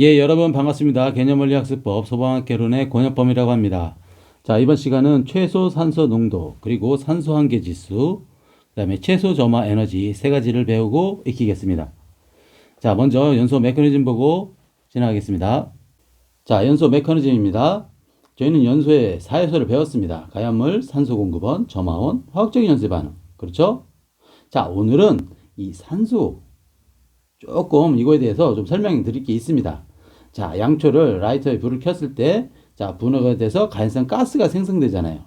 예, 여러분 반갑습니다. 개념원리 학습법 소방학개론의 권혁범이라고 합니다. 자, 이번 시간은 최소 산소 농도, 그리고 산소 한계 지수, 그 다음에 최소 점화 에너지 세 가지를 배우고 익히겠습니다. 자, 먼저 연소 메커니즘 보고 지나가겠습니다. 자, 연소 메커니즘입니다. 저희는 연소의 4요소를 배웠습니다. 가연물, 산소 공급원, 점화원, 화학적인 연소의 반응. 그렇죠? 자, 오늘은 이 산소 조금 이거에 대해서 좀 설명드릴 게 있습니다. 자, 양초를 라이터에 불을 켰을 때, 자, 분해가 돼서 가연성 가스가 생성되잖아요.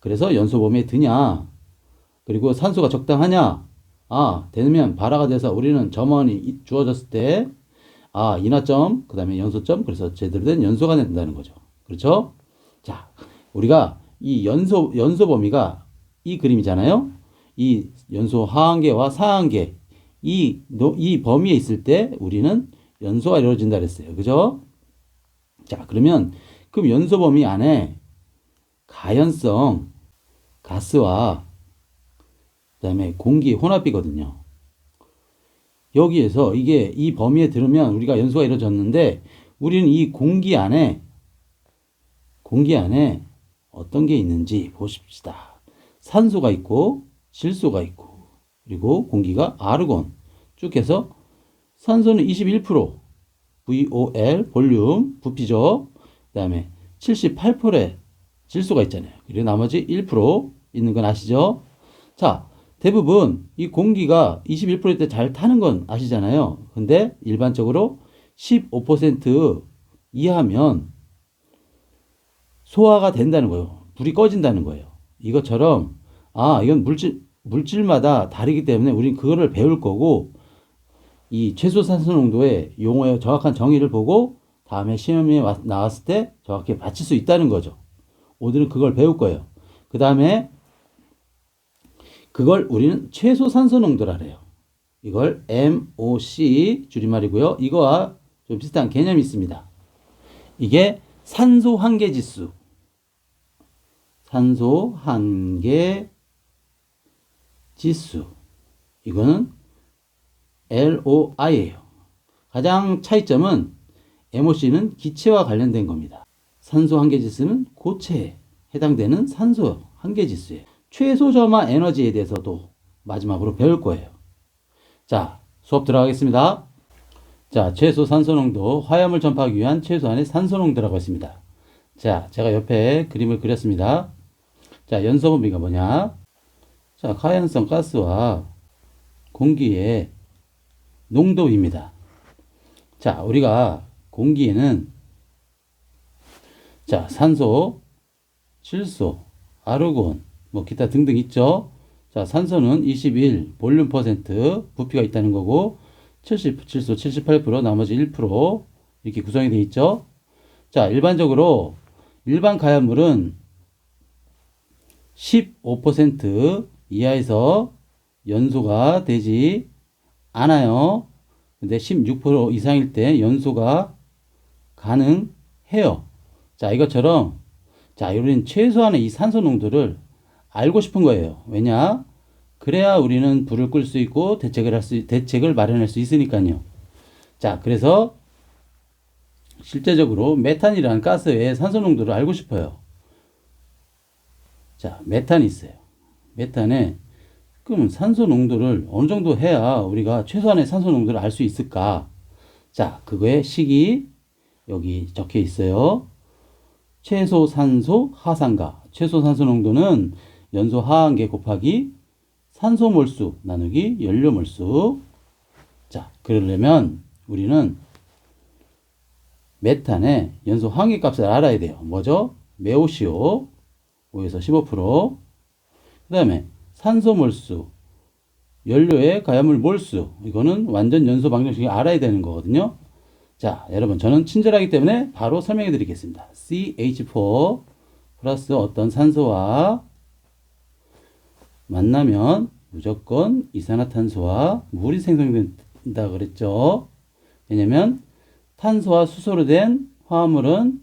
그래서 연소범위에 드냐? 그리고 산소가 적당하냐? 아, 되면 발화가 돼서 우리는 점원이 주어졌을 때, 아, 인화점, 그 다음에 연소점, 그래서 제대로 된 연소가 된다는 거죠. 그렇죠? 자, 우리가 이 연소, 연소 범위가 이 그림이잖아요? 이 연소 하한계와 상한계, 이, 노- 이 범위에 있을 때 우리는 연소가 이루어진다 그랬어요. 그죠? 자, 그러면 그럼 연소 범위 안에 가연성 가스와 그다음에 공기 혼합이거든요. 여기에서 이게 이 범위에 들으면 우리가 연소가 이루어졌는데 우리는 이 공기 안에 공기 안에 어떤 게 있는지 보십시다. 산소가 있고 질소가 있고 그리고 공기가 아르곤 쭉 해서 산소는 21% VOL 볼륨 부피죠. 그 다음에 78%의 질소가 있잖아요. 그리고 나머지 1% 있는 건 아시죠? 자, 대부분 이 공기가 21%때 잘 타는 건 아시잖아요. 근데 일반적으로 15% 이하면 소화가 된다는 거예요. 불이 꺼진다는 거예요. 이것처럼 아, 이건 물질 물질마다 다르기 때문에 우린 그거를 배울 거고 이 최소 산소 농도의 용어의 정확한 정의를 보고 다음에 시험에 와- 나왔을 때 정확히 맞출 수 있다는 거죠. 오늘은 그걸 배울 거예요. 그 다음에 그걸 우리는 최소 산소 농도라 그래요. 이걸 MOC 줄임말이고요. 이거와 좀 비슷한 개념이 있습니다. 이게 산소 한계 지수. 산소 한계 지수. 이거는 LOI예요. 가장 차이점은 MOC는 기체와 관련된 겁니다. 산소 한계 지수는 고체에 해당되는 산소 한계 지수예요. 최소 점화 에너지에 대해서도 마지막으로 배울 거예요. 자, 수업 들어가겠습니다. 자, 최소 산소 농도, 화염을 전파하기 위한 최소한의 산소 농도라고 했습니다. 자, 제가 옆에 그림을 그렸습니다. 자, 연소 범위가 뭐냐? 자, 가연성 가스와 공기의 농도입니다. 자, 우리가 공기에는 자, 산소, 질소, 아르곤, 뭐 기타 등등 있죠. 자, 산소는 21 볼륨 퍼센트 부피가 있다는 거고 70 질소 78% 나머지 1% 이렇게 구성이 되어 있죠. 자, 일반적으로 일반 가연물은 15% 이하에서 연소가 되지 않아요. 근데 16% 이상일 때 연소가 가능해요. 자, 이것처럼 자, 우리는 최소한의 이 산소 농도를 알고 싶은 거예요. 왜냐? 그래야 우리는 불을 끌 수 있고 대책을 할 수, 대책을 마련할 수 있으니까요. 자, 그래서 실제적으로 메탄이라는 가스의 산소 농도를 알고 싶어요. 자, 메탄이 있어요. 메탄에 그러면 산소 농도를 어느 정도 해야 우리가 최소한의 산소 농도를 알 수 있을까? 자, 그거의 식이 여기 적혀 있어요. 최소 산소 하산가. 최소 산소 농도는 연소 하한계 곱하기 산소 몰수 나누기 연료 몰수. 자, 그러려면 우리는 메탄의 연소 항해 값을 알아야 돼요. 뭐죠? 메오시오 5에서 15%. 그 다음에 산소 몰수, 연료의 가연물 몰수. 이거는 완전 연소 방정식이 알아야 되는 거거든요. 자, 여러분, 저는 친절하기 때문에 바로 설명해 드리겠습니다. CH4 플러스 어떤 산소와 만나면 무조건 이산화탄소와 물이 생성된다 그랬죠. 왜냐면 탄소와 수소로 된 화합물은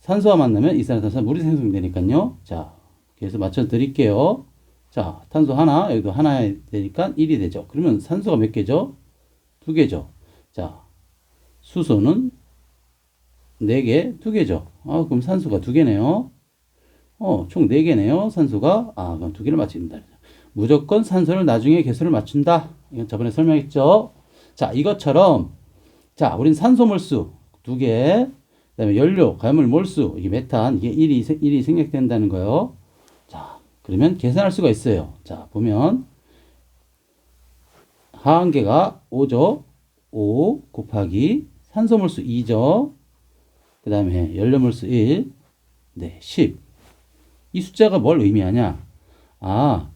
산소와 만나면 이산화탄소와 물이 생성되니까요. 자, 그래서 맞춰 드릴게요. 자, 탄소 하나, 여기도 하나 되니까 1이 되죠. 그러면 산소가 몇 개죠? 두 개죠. 자, 수소는 4개, 2개죠. 아, 그럼 산소가 2개네요. 어, 총 4개네요. 산소가. 아, 그럼 2개를 맞춘다. 무조건 산소를 나중에 개수를 맞춘다. 이건 저번에 설명했죠. 자, 이것처럼 자, 우린 산소 몰수 2개, 그 다음에 연료, 가물 몰수, 이게 메탄, 이게 1이, 1이 생략된다는 거예요. 자, 그러면 계산할 수가 있어요. 자, 보면 하한계가 5죠. 5 곱하기 산소몰수 2죠. 그 다음에 연료몰수 1, 네, 10. 이 숫자가 뭘 의미하냐? 아,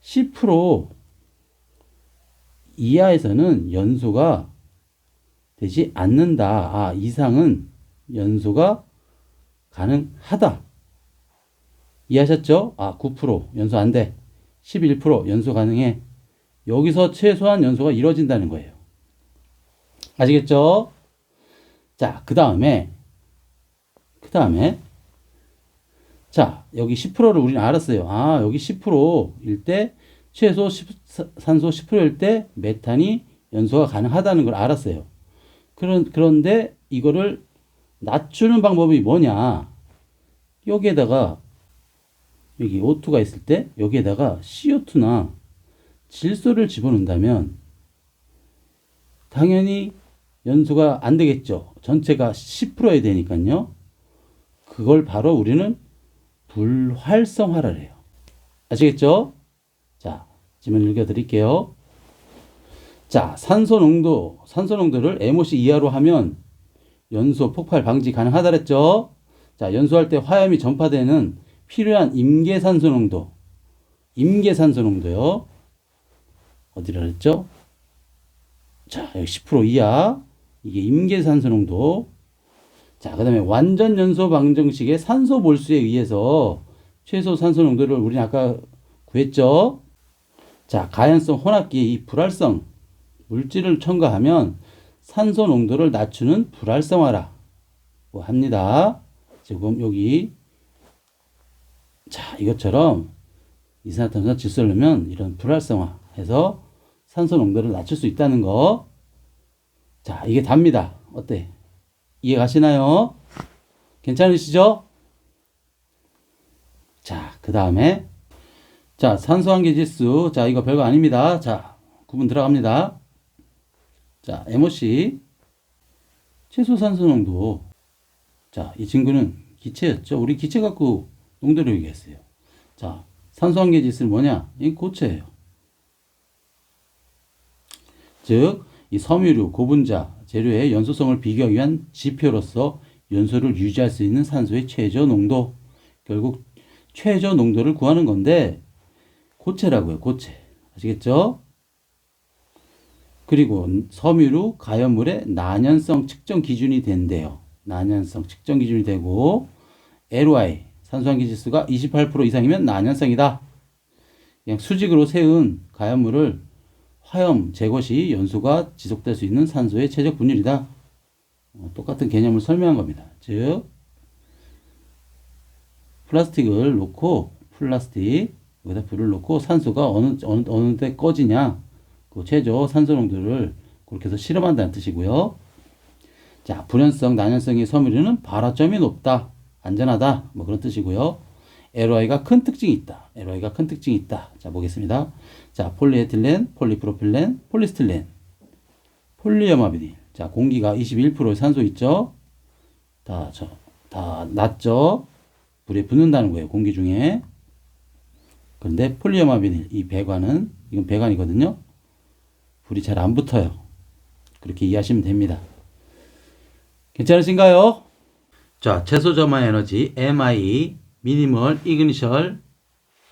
10% 이하에서는 연소가 되지 않는다. 아, 이상은 연소가 가능하다. 이해하셨죠? 아, 9% 연소 안 돼. 11% 연소 가능해. 여기서 최소한 연소가 이루어진다는 거예요. 아시겠죠? 자, 그 다음에, 그 다음에, 자, 여기 10%를 우리는 알았어요. 아, 여기 10%일 때, 최소 10, 산소 10%일 때 메탄이 연소가 가능하다는 걸 알았어요. 그런, 그런데 이거를 낮추는 방법이 뭐냐? 여기에다가, 여기 O2가 있을 때, 여기에다가 CO2나 질소를 집어넣는다면, 당연히 연소가 안 되겠죠. 전체가 10%야 되니까요. 그걸 바로 우리는 불활성화를 해요. 아시겠죠? 자, 질문 읽어드릴게요. 자, 산소 농도, 산소 농도를 MOC 이하로 하면 연소 폭발 방지 가능하다 그랬죠? 자, 연소할 때 화염이 전파되는 필요한 임계산소 농도, 임계산소 농도요. 어디라 그랬죠? 자, 여기 10% 이하. 이게 임계산소 농도. 자, 그 다음에 완전 연소 방정식의 산소 몰수에 의해서 최소 산소 농도를 우리는 아까 구했죠? 자, 가연성 혼합기의 이 불활성 물질을 첨가하면 산소 농도를 낮추는 불활성화라고 합니다. 지금 여기 자, 이것처럼 이산화탄소 질소를 넣으면 이런 불활성화 해서 산소 농도를 낮출 수 있다는 거. 자, 이게 답니다. 어때? 이해 가시나요? 괜찮으시죠? 자, 그 다음에 자, 산소 한계 지수. 자, 이거 별거 아닙니다. 자, 구분 들어갑니다. 자, MOC 최소 산소 농도. 자, 이 친구는 기체였죠. 우리 기체 갖고 농도를 얘기했어요. 자, 산소 한계 지수는 뭐냐? 이 고체예요. 즉, 이 섬유류, 고분자, 재료의 연소성을 비교하기 위한 지표로서 연소를 유지할 수 있는 산소의 최저 농도. 결국 최저 농도를 구하는 건데, 고체라고요, 고체. 아시겠죠? 그리고 섬유류, 가연물의 난연성 측정 기준이 된대요. 난연성 측정 기준이 되고, LY, 산소환기 지수가 28% 이상이면 난연성이다. 그냥 수직으로 세운 가연물을 화염 제거 시 연소가 지속될 수 있는 산소의 최적 분율이다. 어, 똑같은 개념을 설명한 겁니다. 즉, 플라스틱을 놓고, 플라스틱, 여기다 불을 놓고 산소가 어느, 어느, 어느 때 꺼지냐, 그 최저 산소 농도를 그렇게 해서 실험한다는 뜻이고요. 자, 불연성, 난연성의 섬유류는 발화점이 높다, 안전하다, 뭐 그런 뜻이고요. LOI가 큰 특징이 있다. LOI가 큰 특징이 있다. 자, 보겠습니다. 자, 폴리에틸렌, 폴리프로필렌, 폴리스틸렌, 폴리어마비닐. 자, 공기가 21% 산소 있죠? 다, 저, 다 낮죠? 불에 붙는다는 거예요. 공기 중에. 그런데 폴리어마비닐, 이 배관은, 이건 배관이거든요. 불이 잘 안 붙어요. 그렇게 이해하시면 됩니다. 괜찮으신가요? 자, 최소 점화 에너지, MI, 미니멀 이그니셜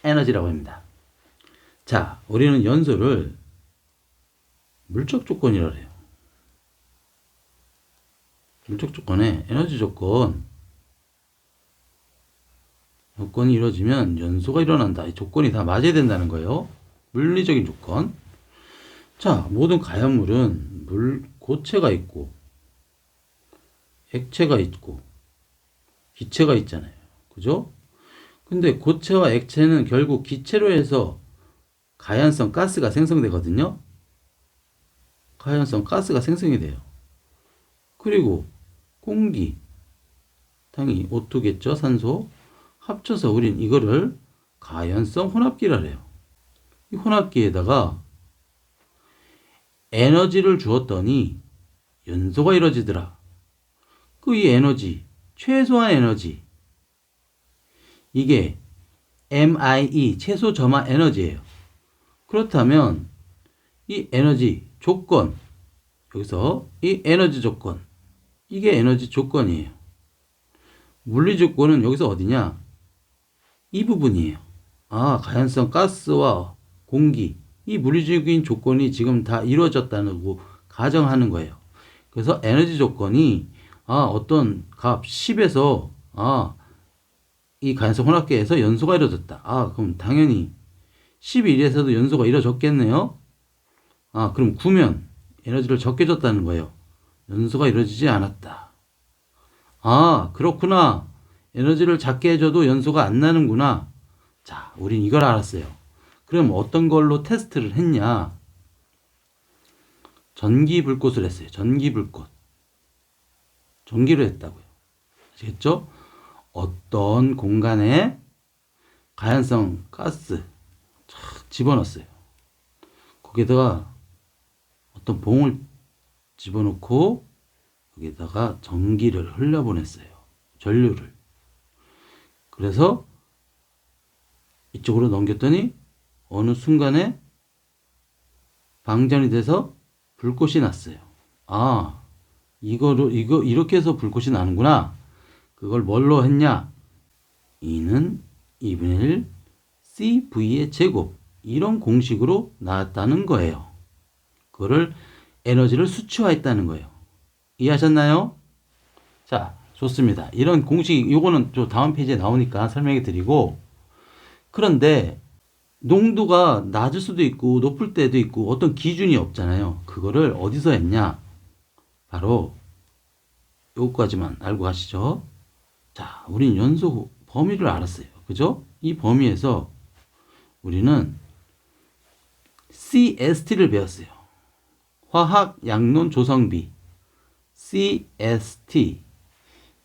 에너지라고 합니다. 자, 우리는 연소를 물적 조건이라 해요. 물적 조건에 에너지 조건 조건이 이루어지면 연소가 일어난다. 이 조건이 다 맞아야 된다는 거예요. 물리적인 조건. 자, 모든 가연물은 물 고체가 있고 액체가 있고 기체가 있잖아요. 그죠? 근데 고체와 액체는 결국 기체로 해서 가연성 가스가 생성되거든요. 가연성 가스가 생성이 돼요. 그리고 공기, 당연히 O2겠죠, 산소. 합쳐서 우린 이거를 가연성 혼합기라 해요. 이 혼합기에다가 에너지를 주었더니 연소가 이루어지더라. 그 이 에너지, 최소한 에너지. 이게 MIE, 최소 점화 에너지예요. 그렇다면 이 에너지 조건, 여기서 이 에너지 조건, 이게 에너지 조건이에요. 물리 조건은 여기서 어디냐? 이 부분이에요. 아, 가연성 가스와 공기, 이 물리적인 조건이 지금 다 이루어졌다고 가정하는 거예요. 그래서 에너지 조건이 아, 어떤 값 10에서 아, 이 가연성 혼합계에서 연소가 이루어졌다. 아, 그럼 당연히 11에서도 연소가 이루어졌겠네요. 아, 그럼 9면 에너지를 적게 줬다는 거예요. 연소가 이루어지지 않았다. 아, 그렇구나. 에너지를 작게 해줘도 연소가 안 나는구나. 자, 우린 이걸 알았어요. 그럼 어떤 걸로 테스트를 했냐? 전기 불꽃을 했어요. 전기 불꽃. 전기로 했다고요. 아시겠죠? 어떤 공간에 가연성 가스 촥 집어넣었어요. 거기다가 어떤 봉을 집어넣고 여기다가 전기를 흘려보냈어요. 전류를. 그래서 이쪽으로 넘겼더니 어느 순간에 방전이 돼서 불꽃이 났어요. 아, 이거로, 이거, 이렇게 해서 불꽃이 나는구나. 그걸 뭘로 했냐? 이는 2분의 1 CV의 제곱. 이런 공식으로 나왔다는 거예요. 그거를 에너지를 수치화했다는 거예요. 이해하셨나요? 자, 좋습니다. 이런 공식, 요거는 또 다음 페이지에 나오니까 설명해 드리고, 그런데 농도가 낮을 수도 있고 높을 때도 있고 어떤 기준이 없잖아요. 그거를 어디서 했냐? 바로 요거까지만 알고 가시죠. 자, 우린 연소 범위를 알았어요. 그죠? 이 범위에서 우리는 CST를 배웠어요. 화학 양론 조성비. CST.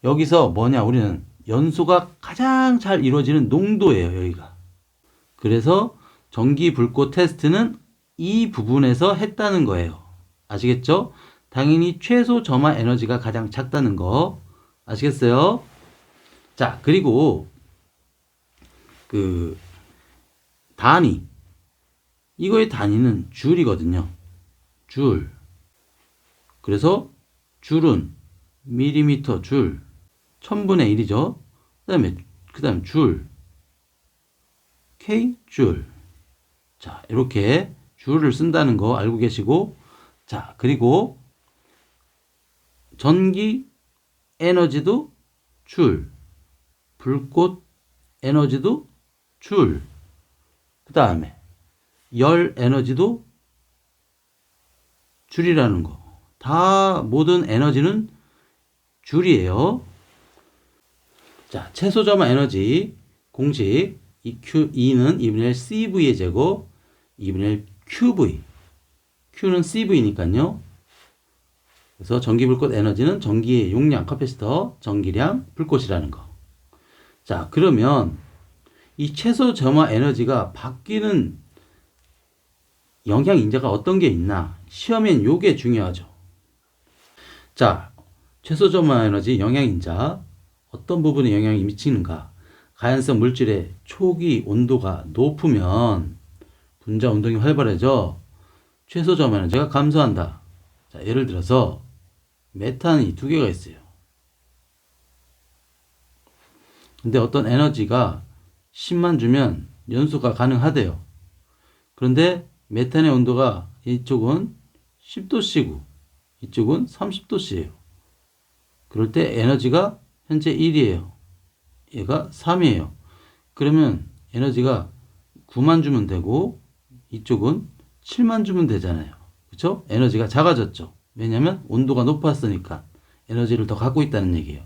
여기서 뭐냐? 우리는 연소가 가장 잘 이루어지는 농도예요, 여기가. 그래서 전기 불꽃 테스트는 이 부분에서 했다는 거예요. 아시겠죠? 당연히 최소 점화 에너지가 가장 작다는 거. 아시겠어요? 자, 그리고 그 단위. 이거의 단위는 줄이거든요. 줄. 그래서 줄은 밀리미터 줄. 천분의 1이죠. 그 다음에, 그 다음 줄. K줄. 자, 이렇게 줄을 쓴다는 거 알고 계시고, 자, 그리고 전기 에너지도 줄, 불꽃 에너지도 줄, 그 다음에 열 에너지도 줄이라는 거. 다 모든 에너지는 줄이에요. 자, 최소 점화 에너지 공식 이 Q, E는 2분의 1 CV의 제곱, 2분의 1 QV. Q는 CV니까요. 그래서 전기 불꽃 에너지는 전기의 용량, 카패시터, 전기량, 불꽃이라는 거. 자, 그러면 이 최소 점화 에너지가 바뀌는 영향 인자가 어떤 게 있나? 시험엔 요게 중요하죠. 자, 최소 점화 에너지 영향 인자 어떤 부분에 영향이 미치는가? 가연성 물질의 초기 온도가 높으면 분자 운동이 활발해져 최소 점화 에너지가 감소한다. 자, 예를 들어서 메탄이 두 개가 있어요. 근데 어떤 에너지가 10만 주면 연소가 가능하대요. 그런데 메탄의 온도가 이쪽은 10도씨고 이쪽은 30도씨예요. 그럴 때 에너지가 현재 1이에요. 얘가 3이에요. 그러면 에너지가 9만 주면 되고 이쪽은 7만 주면 되잖아요. 그렇죠? 에너지가 작아졌죠. 왜냐하면 온도가 높았으니까 에너지를 더 갖고 있다는 얘기예요.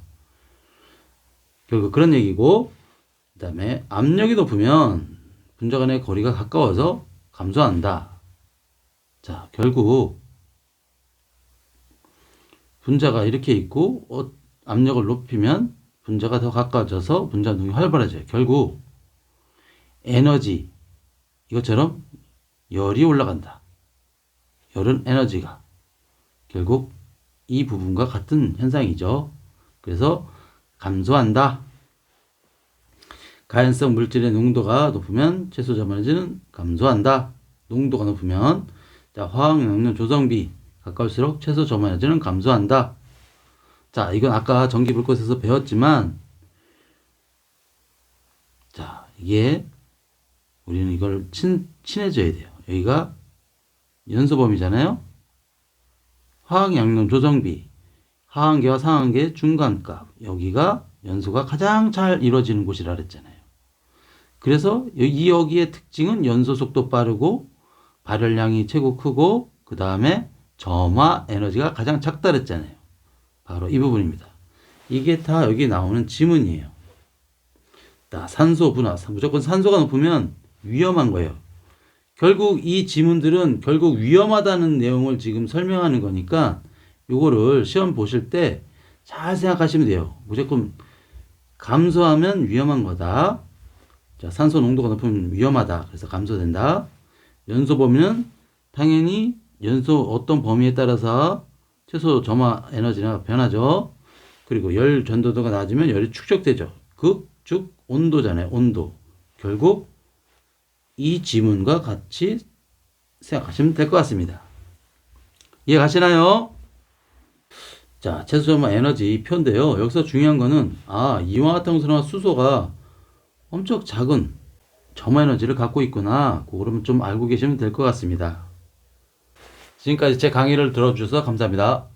결국 그런 얘기고 그 다음에 압력이 높으면 분자 간의 거리가 가까워서 감소한다. 자, 결국 분자가 이렇게 있고 어, 압력을 높이면 분자가 더 가까워져서 분자 운동이 활발해져요. 결국 에너지 이것처럼 열이 올라간다. 열은 에너지가 결국 이 부분과 같은 현상이죠. 그래서 감소한다. 가연성 물질의 농도가 높으면 채소 저만해지는 감소한다. 농도가 높으면 자, 화학 영양 조성비 가까울수록 채소 저만해지는 감소한다. 자, 이건 아까 전기 불꽃에서 배웠지만 자, 이게 우리는 이걸 친, 친해져야 돼요. 여기가 연소범위잖아요. 화학 양념 조정비, 하한계와 상한계 중간값. 여기가 연소가 가장 잘 이루어지는 곳이라 그랬잖아요. 그래서 이 여기의 특징은 연소 속도 빠르고 발열량이 최고 크고 그 다음에 점화 에너지가 가장 작다 그랬잖아요. 바로 이 부분입니다. 이게 다 여기 나오는 지문이에요. 자, 산소 분화. 무조건 산소가 높으면 위험한 거예요. 결국 이 지문들은 결국 위험하다는 내용을 지금 설명하는 거니까 요거를 시험 보실 때 잘 생각하시면 돼요. 무조건 감소하면 위험한 거다. 자, 산소 농도가 높으면 위험하다. 그래서 감소된다. 연소 범위는 당연히 연소 어떤 범위에 따라서 최소 점화 에너지가 변하죠. 그리고 열 전도도가 낮으면 열이 축적되죠. 극, 죽, 온도잖아요. 온도. 결국 이 지문과 같이 생각하시면 될 것 같습니다. 이해 가시나요? 자, 채소 점화 에너지 표인데요. 여기서 중요한 거는 아, 이산화탄소나 수소가 엄청 작은 점화 에너지를 갖고 있구나. 그거를 좀 알고 계시면 될 것 같습니다. 지금까지 제 강의를 들어주셔서 감사합니다.